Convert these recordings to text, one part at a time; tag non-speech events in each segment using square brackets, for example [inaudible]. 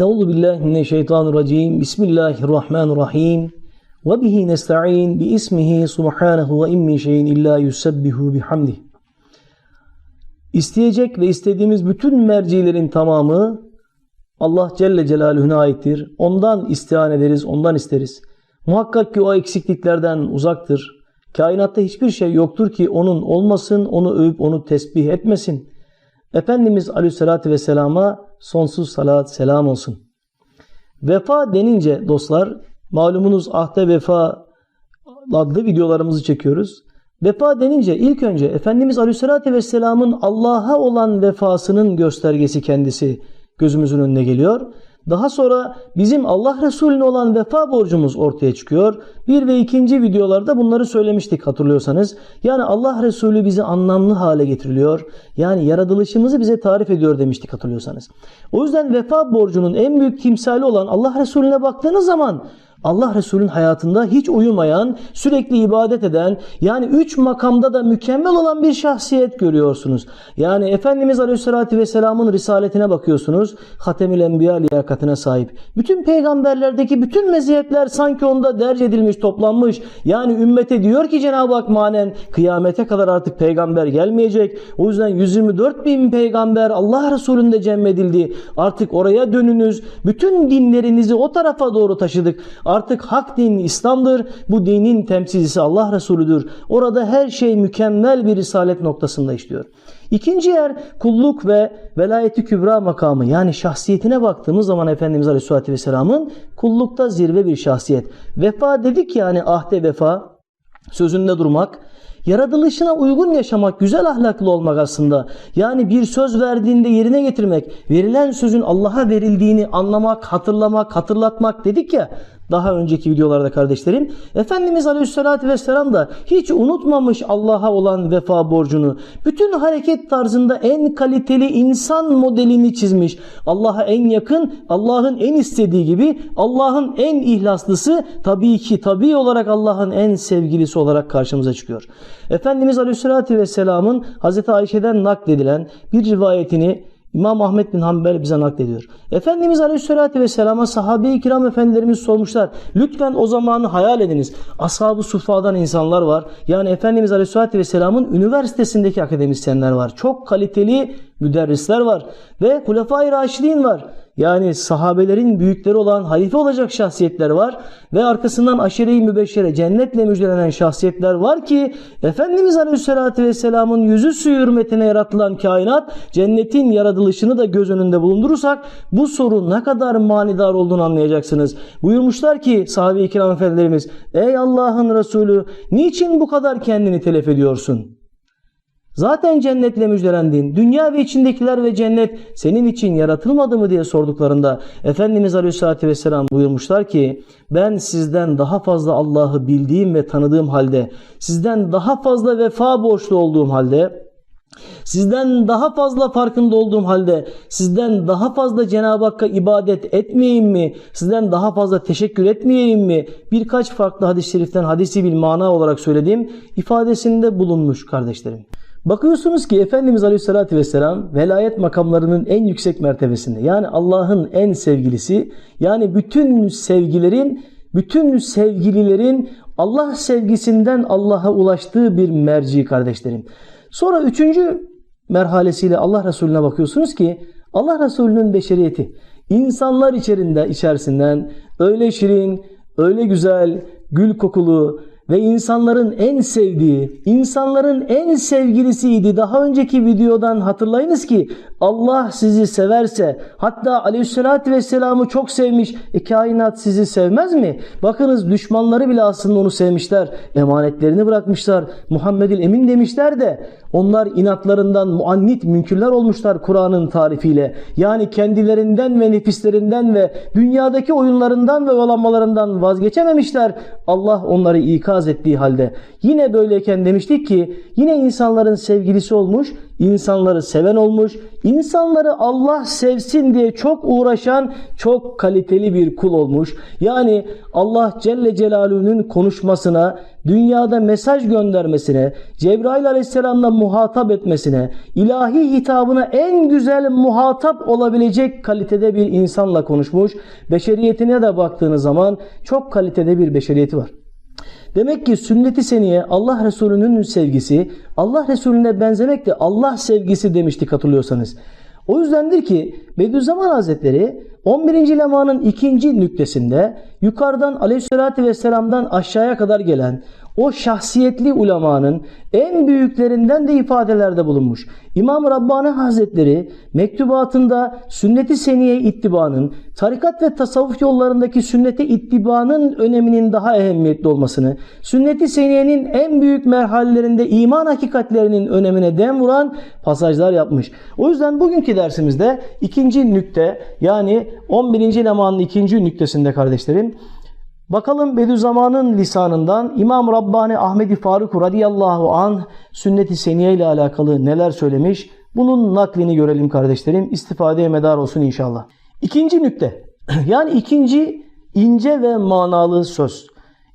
Euzu billahi mineşşeytanirracim. Bismillahirrahmanirrahim. Ve bihi nesta'in bi ismihi subhanahu ve in min şeyin illa yusabbihu bihamdih. İsteyecek ve istediğimiz bütün mercilerin tamamı Allah Celle Celaluhu'na aittir. Ondan istihan ederiz, ondan isteriz. Muhakkak ki o eksikliklerden uzaktır. Kainatta hiçbir şey yoktur ki onun olmasın, onu övüp onu tesbih etmesin. Efendimiz Aleyhisselatü Vesselam'a sonsuz salat selam olsun. Vefa denince dostlar, malumunuz ahde vefa adlı videolarımızı çekiyoruz. Vefa denince ilk önce Efendimiz Aleyhisselatü Vesselam'ın Allah'a olan vefasının göstergesi kendisi gözümüzün önüne geliyor. Daha sonra bizim Allah Resulüne olan vefa borcumuz ortaya çıkıyor. Bir ve ikinci videolarda bunları söylemiştik hatırlıyorsanız. Yani Allah Resulü bizi anlamlı hale getiriliyor. Yani yaratılışımızı bize tarif ediyor demiştik hatırlıyorsanız. O yüzden vefa borcunun en büyük timsali olan Allah Resulüne baktığınız zaman Allah Resulü'nün hayatında hiç uyumayan, sürekli ibadet eden, yani üç makamda da mükemmel olan bir şahsiyet görüyorsunuz. Yani Efendimiz Aleyhisselatü Vesselam'ın risaletine bakıyorsunuz. Hatemül Enbiya liyakatine sahip. Bütün peygamberlerdeki bütün meziyetler sanki onda derc edilmiş, toplanmış. Yani ümmete diyor ki Cenab-ı Hak manen kıyamete kadar artık peygamber gelmeyecek. O yüzden 124 bin peygamber Allah Resulü'nde cemmedildi. Artık oraya dönünüz. Bütün dinlerinizi o tarafa doğru taşıdık. Artık hak din İslam'dır. Bu dinin temsilcisi Allah Resulüdür. Orada her şey mükemmel bir risalet noktasında işliyor. İkinci yer kulluk ve velayeti kübra makamı yani şahsiyetine baktığımız zaman Efendimiz Aleyhisselatü Vesselam'ın kullukta zirve bir şahsiyet. Vefa dedik yani ahde vefa sözünde durmak. Yaratılışına uygun yaşamak, güzel ahlaklı olmak aslında. Yani bir söz verdiğinde yerine getirmek, verilen sözün Allah'a verildiğini anlamak, hatırlamak, hatırlatmak dedik ya daha önceki videolarda kardeşlerim. Efendimiz Aleyhisselatü Vesselam da hiç unutmamış Allah'a olan vefa borcunu. Bütün hareket tarzında en kaliteli insan modelini çizmiş. Allah'a en yakın, Allah'ın en istediği gibi Allah'ın en ihlaslısı tabii ki tabii olarak Allah'ın en sevgilisi olarak karşımıza çıkıyor. Efendimiz Aleyhisselatü Vesselam'ın Hazreti Ayşe'den nakledilen bir rivayetini İmam Ahmet bin Hanbel bize naklediyor. Efendimiz Aleyhisselatü Vesselam'a sahabe-i kiram efendilerimiz sormuşlar. Lütfen o zamanı hayal ediniz. Ashab-ı Suffa'dan insanlar var. Yani Efendimiz Aleyhisselatü Vesselam'ın üniversitesindeki akademisyenler var. Çok kaliteli müderrisler var. Ve Hulefai Raşidin var. Yani sahabelerin büyükleri olan halife olacak şahsiyetler var ve arkasından aşire-i mübeşşere cennetle müjdelenen şahsiyetler var ki Efendimiz Aleyhisselatü Vesselam'ın yüzü suyu hürmetine yaratılan kainat cennetin yaratılışını da göz önünde bulundurursak bu sorun ne kadar manidar olduğunu anlayacaksınız. Buyurmuşlar ki sahabe-i kiram efendilerimiz ey Allah'ın Resulü niçin bu kadar kendini telef ediyorsun? Zaten cennetle müjdelendin. Dünya ve içindekiler ve cennet senin için yaratılmadı mı diye sorduklarında Efendimiz Aleyhisselatü Vesselam buyurmuşlar ki ben sizden daha fazla Allah'ı bildiğim ve tanıdığım halde sizden daha fazla vefa borçlu olduğum halde Sizden daha fazla farkında olduğum halde sizden daha fazla Cenab-ı Hakk'a ibadet etmeyeyim mi? Sizden daha fazla teşekkür etmeyeyim mi? Birkaç farklı hadis-i şeriften hadisi bir mana olarak söylediğim ifadesinde bulunmuş kardeşlerim. Bakıyorsunuz ki Efendimiz Aleyhisselatü Vesselam velayet makamlarının en yüksek mertebesinde. Yani Allah'ın en sevgilisi. Yani bütün sevgilerin, bütün sevgililerin Allah sevgisinden Allah'a ulaştığı bir merci kardeşlerim. Sonra üçüncü merhalesiyle Allah Resulüne bakıyorsunuz ki Allah Resulü'nün beşeriyeti insanlar içerisinde içerisinden öyle şirin, öyle güzel, gül kokulu, ve insanların en sevdiği, insanların en sevgilisiydi. Daha önceki videodan hatırlayınız ki Allah sizi severse hatta aleyhissalatü vesselam'ı çok sevmiş. E kainat sizi sevmez mi? Bakınız düşmanları bile aslında onu sevmişler. Emanetlerini bırakmışlar. Muhammed'il Emin demişler de onlar inatlarından muannit münkürler olmuşlar Kur'an'ın tarifiyle. Yani kendilerinden ve nefislerinden ve dünyadaki oyunlarından ve olanmalarından vazgeçememişler. Allah onları ikaz ettiği halde. Yine böyleyken demiştik ki yine insanların sevgilisi olmuş insanları seven olmuş, insanları Allah sevsin diye çok uğraşan çok kaliteli bir kul olmuş. Yani Allah Celle Celaluhu'nun konuşmasına, dünyada mesaj göndermesine, Cebrail Aleyhisselam'la muhatap etmesine, ilahi hitabına en güzel muhatap olabilecek kalitede bir insanla konuşmuş. Beşeriyetine de baktığınız zaman çok kalitede bir beşeriyeti var. Demek ki sünnet-i seniye Allah Resulü'nün sevgisi, Allah Resulüne benzemek de Allah sevgisi demiştik hatırlıyorsanız. O yüzdendir ki Bediüzzaman Hazretleri 11. lemanın ikinci nüktesinde yukarıdan aleyhissalatü vesselam'dan aşağıya kadar gelen o şahsiyetli ulemanın en büyüklerinden de ifadelerde bulunmuş. İmam Rabbani Hazretleri mektubatında sünnet-i seniye ittibanın, tarikat ve tasavvuf yollarındaki sünnete ittibanın öneminin daha ehemmiyetli olmasını, sünnet-i seniyenin en büyük merhalelerinde iman hakikatlerinin önemine dem vuran pasajlar yapmış. O yüzden bugünkü dersimizde ikinci nükte yani 11. lemanın ikinci nüktesinde kardeşlerim Bakalım Bediüzzaman'ın lisanından İmam Rabbani Ahmedi Faruk radıyallahu an sünnet-i seniye ile alakalı neler söylemiş? Bunun naklini görelim kardeşlerim. İstifadeye medar olsun inşallah. İkinci nükte. [clears throat] Yani ikinci ince ve manalı söz.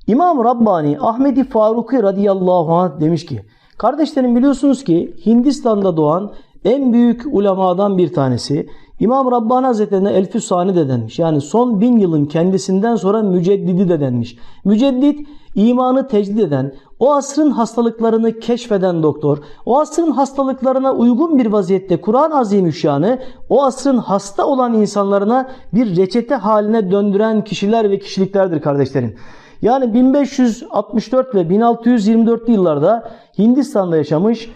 İmam Rabbani Ahmedi Faruki radıyallahu anh demiş ki Kardeşlerim biliyorsunuz ki Hindistan'da doğan en büyük ulemadan bir tanesi İmam Rabbani Hazretlerine Elfü Sani de denmiş. Yani son bin yılın kendisinden sonra müceddidi de denmiş. Müceddit imanı tecdid eden, o asrın hastalıklarını keşfeden doktor, o asrın hastalıklarına uygun bir vaziyette Kur'an-ı Azimüşşan'ı o asrın hasta olan insanlarına bir reçete haline döndüren kişiler ve kişiliklerdir kardeşlerim. Yani 1564 ve 1624 yıllarda Hindistan'da yaşamış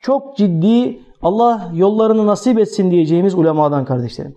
çok ciddi Allah yollarını nasip etsin diyeceğimiz ulemadan kardeşlerim.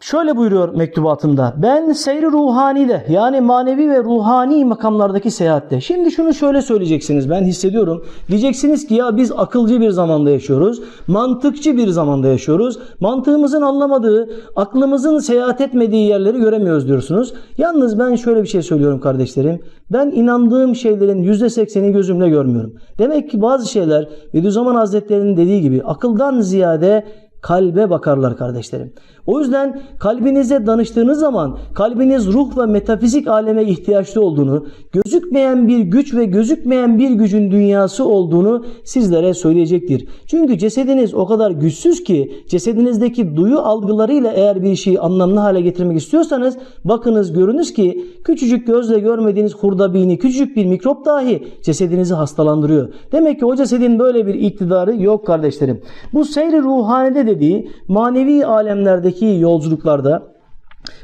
Şöyle buyuruyor mektubatında. Ben seyri ruhanide yani manevi ve ruhani makamlardaki seyahatte. Şimdi şunu şöyle söyleyeceksiniz ben hissediyorum. Diyeceksiniz ki ya biz akılcı bir zamanda yaşıyoruz. Mantıkçı bir zamanda yaşıyoruz. Mantığımızın anlamadığı, aklımızın seyahat etmediği yerleri göremiyoruz diyorsunuz. Yalnız ben şöyle bir şey söylüyorum kardeşlerim. Ben inandığım şeylerin %80'i gözümle görmüyorum. Demek ki bazı şeyler Bediüzzaman Hazretleri'nin dediği gibi akıldan ziyade kalbe bakarlar kardeşlerim. O yüzden kalbinize danıştığınız zaman kalbiniz ruh ve metafizik aleme ihtiyaçlı olduğunu, gözükmeyen bir güç ve gözükmeyen bir gücün dünyası olduğunu sizlere söyleyecektir. Çünkü cesediniz o kadar güçsüz ki cesedinizdeki duyu algılarıyla eğer bir şeyi anlamlı hale getirmek istiyorsanız bakınız görünüz ki küçücük gözle görmediğiniz hurda bini, küçücük bir mikrop dahi cesedinizi hastalandırıyor. Demek ki o cesedin böyle bir iktidarı yok kardeşlerim. Bu seyri ruhanede dediği manevi alemlerdeki dünyadaki yolculuklarda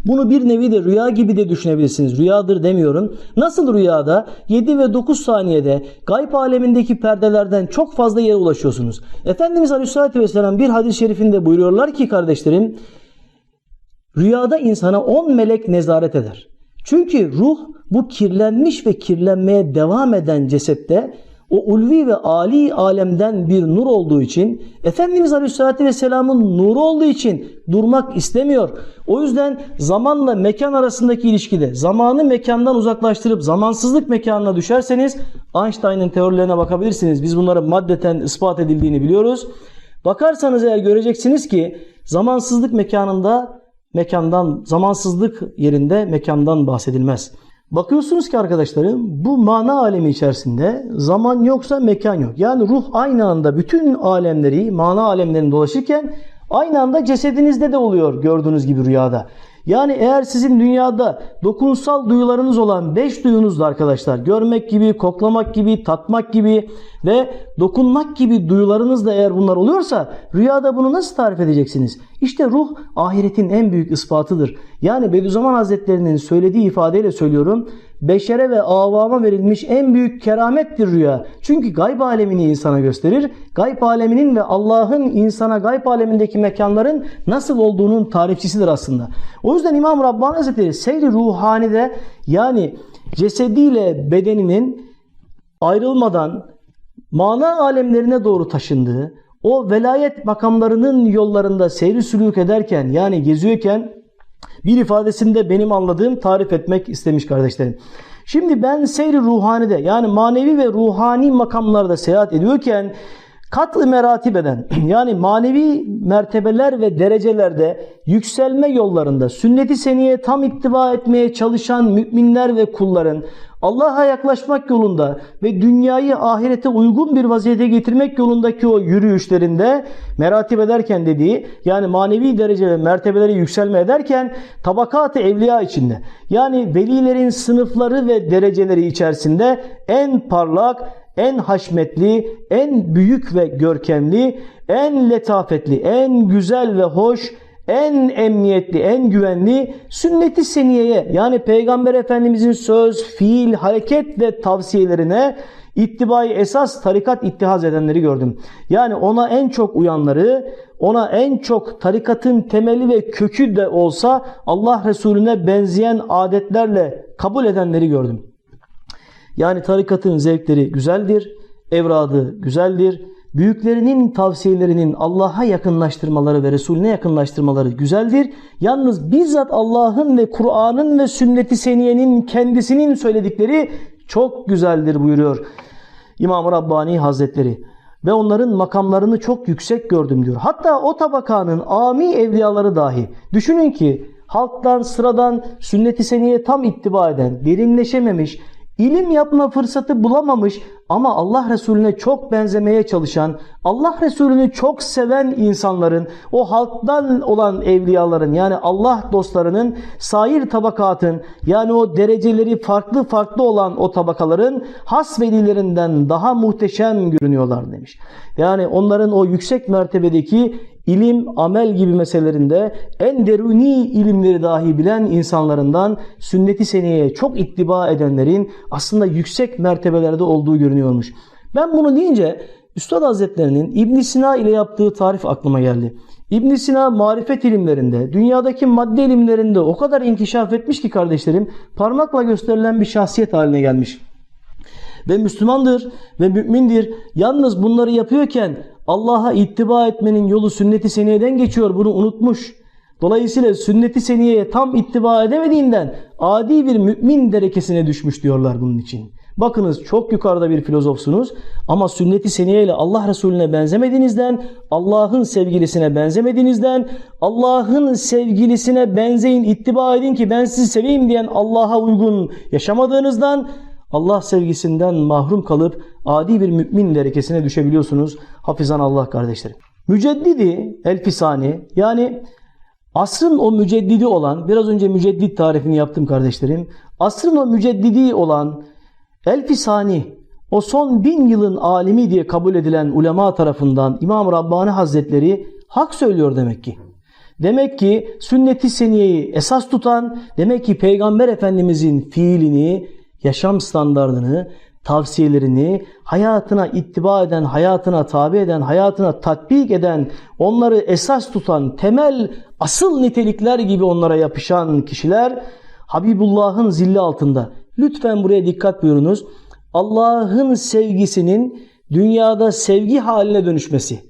bunu bir nevi de rüya gibi de düşünebilirsiniz. Rüyadır demiyorum. Nasıl rüyada 7 ve 9 saniyede gayb alemindeki perdelerden çok fazla yere ulaşıyorsunuz. Efendimiz Aleyhisselatü Vesselam bir hadis-i şerifinde buyuruyorlar ki kardeşlerim rüyada insana 10 melek nezaret eder. Çünkü ruh bu kirlenmiş ve kirlenmeye devam eden cesette o ulvi ve ali alemden bir nur olduğu için Efendimiz Aleyhisselatü Vesselam'ın nuru olduğu için durmak istemiyor. O yüzden zamanla mekan arasındaki ilişkide zamanı mekandan uzaklaştırıp zamansızlık mekanına düşerseniz Einstein'ın teorilerine bakabilirsiniz. Biz bunları maddeten ispat edildiğini biliyoruz. Bakarsanız eğer göreceksiniz ki zamansızlık mekanında mekandan, zamansızlık yerinde mekandan bahsedilmez. Bakıyorsunuz ki arkadaşlarım bu mana alemi içerisinde zaman yoksa mekan yok. Yani ruh aynı anda bütün alemleri, mana alemlerini dolaşırken aynı anda cesedinizde de oluyor gördüğünüz gibi rüyada. Yani eğer sizin dünyada dokunsal duyularınız olan 5 duyunuzla arkadaşlar görmek gibi, koklamak gibi, tatmak gibi ve dokunmak gibi duyularınız da eğer bunlar oluyorsa rüyada bunu nasıl tarif edeceksiniz? İşte ruh ahiretin en büyük ispatıdır. Yani Bediüzzaman Hazretlerinin söylediği ifadeyle söylüyorum beşere ve avama verilmiş en büyük keramettir rüya. Çünkü gayb alemini insana gösterir. Gayb aleminin ve Allah'ın insana gayb alemindeki mekanların nasıl olduğunun tarifçisidir aslında. O yüzden İmam Rabbani Hazretleri seyri ruhanide yani cesediyle bedeninin ayrılmadan mana alemlerine doğru taşındığı, o velayet makamlarının yollarında seyri sülük ederken yani geziyorken bir ifadesinde benim anladığım tarif etmek istemiş kardeşlerim. Şimdi ben seyri ruhanide yani manevi ve ruhani makamlarda seyahat ediyorken Kat'ı meratibeden [clears throat] yani manevi mertebeler ve derecelerde yükselme yollarında sünnet-i seniye tam ittiba etmeye çalışan müminler ve kulların Allah'a yaklaşmak yolunda ve dünyayı ahirete uygun bir vaziyete getirmek yolundaki o yürüyüşlerinde meratip ederken dediği yani manevi derece ve mertebeleri yükselme ederken tabakat-ı evliya içinde yani velilerin sınıfları ve dereceleri içerisinde en parlak, en haşmetli, en büyük ve görkemli, en letafetli, en güzel ve hoş, en emniyetli, en güvenli sünnet-i seniyeye yani Peygamber Efendimizin söz, fiil, hareket ve tavsiyelerine ittibayı esas tarikat ittihaz edenleri gördüm. Yani ona en çok uyanları, ona en çok tarikatın temeli ve kökü de olsa Allah Resulüne benzeyen adetlerle kabul edenleri gördüm. Yani tarikatın zevkleri güzeldir, evradı güzeldir, büyüklerinin tavsiyelerinin Allah'a yakınlaştırmaları ve Resulüne yakınlaştırmaları güzeldir. Yalnız bizzat Allah'ın ve Kur'an'ın ve sünnet-i seniyenin kendisinin söyledikleri çok güzeldir buyuruyor İmam-ı Rabbani Hazretleri. Ve onların makamlarını çok yüksek gördüm diyor. Hatta o tabakanın ami evliyaları dahi. Düşünün ki halktan, sıradan, sünnet-i seniye tam ittiba eden, derinleşememiş, ilim yapma fırsatı bulamamış ama Allah Resulüne çok benzemeye çalışan, Allah Resulünü çok seven insanların, o halktan olan evliyaların yani Allah dostlarının sair tabakatın yani o dereceleri farklı farklı olan o tabakaların has velilerinden daha muhteşem görünüyorlar demiş. Yani onların o yüksek mertebedeki ilim, amel gibi meselelerinde en deruni ilimleri dahi bilen insanlarından sünnet-i seniyeye çok ittiba edenlerin aslında yüksek mertebelerde olduğu görünüyormuş. Ben bunu deyince Üstad Hazretlerinin İbn Sina ile yaptığı tarif aklıma geldi. İbn Sina marifet ilimlerinde, dünyadaki madde ilimlerinde o kadar inkişaf etmiş ki kardeşlerim, parmakla gösterilen bir şahsiyet haline gelmiş ve Müslümandır ve mümindir. Yalnız bunları yapıyorken Allah'a ittiba etmenin yolu sünnet-i seniyeden geçiyor. Bunu unutmuş. Dolayısıyla sünnet-i seniyeye tam ittiba edemediğinden adi bir mümin derekesine düşmüş diyorlar bunun için. Bakınız çok yukarıda bir filozofsunuz ama sünnet-i seniye ile Allah Resulüne benzemediğinizden, Allah'ın sevgilisine benzemediğinizden, Allah'ın sevgilisine benzeyin, ittiba edin ki ben sizi seveyim diyen Allah'a uygun yaşamadığınızdan Allah sevgisinden mahrum kalıp adi bir mümin derekesine düşebiliyorsunuz. Hafizan Allah kardeşlerim. Müceddidi Elfisani yani asrın o müceddidi olan biraz önce müceddit tarifini yaptım kardeşlerim. Asrın o müceddidi olan Elfisani o son bin yılın alimi diye kabul edilen ulema tarafından İmam Rabbani Hazretleri hak söylüyor demek ki. Demek ki sünnet-i seniyeyi esas tutan, demek ki Peygamber Efendimizin fiilini, yaşam standartını, tavsiyelerini hayatına ittiba eden, hayatına tabi eden, hayatına tatbik eden, onları esas tutan, temel asıl nitelikler gibi onlara yapışan kişiler Habibullah'ın zilli altında. Lütfen buraya dikkat buyurunuz. Allah'ın sevgisinin dünyada sevgi haline dönüşmesi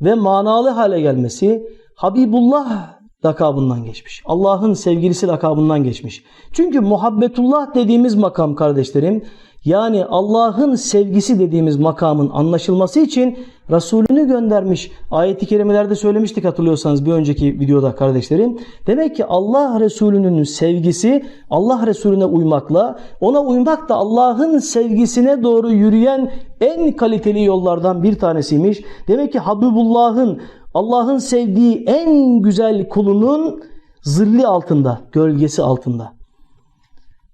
ve manalı hale gelmesi Habibullah lakabından geçmiş. Allah'ın sevgilisi lakabından geçmiş. Çünkü muhabbetullah dediğimiz makam kardeşlerim yani Allah'ın sevgisi dediğimiz makamın anlaşılması için Resulünü göndermiş. Ayet-i kerimelerde söylemiştik hatırlıyorsanız bir önceki videoda kardeşlerim. Demek ki Allah Resulü'nün sevgisi Allah Resulüne uymakla ona uymak da Allah'ın sevgisine doğru yürüyen en kaliteli yollardan bir tanesiymiş. Demek ki Habibullah'ın Allah'ın sevdiği en güzel kulunun zilli altında, gölgesi altında.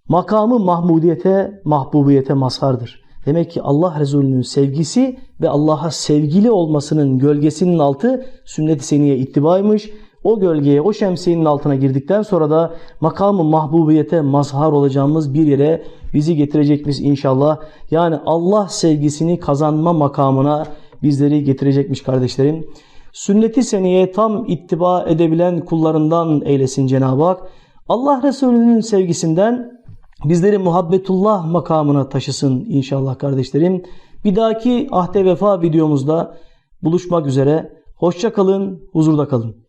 Makamı mahmudiyete, mahbubiyete mazhardır. Demek ki Allah Resulü'nün sevgisi ve Allah'a sevgili olmasının gölgesinin altı sünnet-i seniye ittibaymış. O gölgeye, o şemsiyenin altına girdikten sonra da makamı mahbubiyete mazhar olacağımız bir yere bizi getirecekmiş inşallah. Yani Allah sevgisini kazanma makamına bizleri getirecekmiş kardeşlerim sünneti seneye tam ittiba edebilen kullarından eylesin Cenab-ı Hak. Allah Resulü'nün sevgisinden bizleri muhabbetullah makamına taşısın inşallah kardeşlerim. Bir dahaki ahde vefa videomuzda buluşmak üzere. Hoşça kalın, huzurda kalın.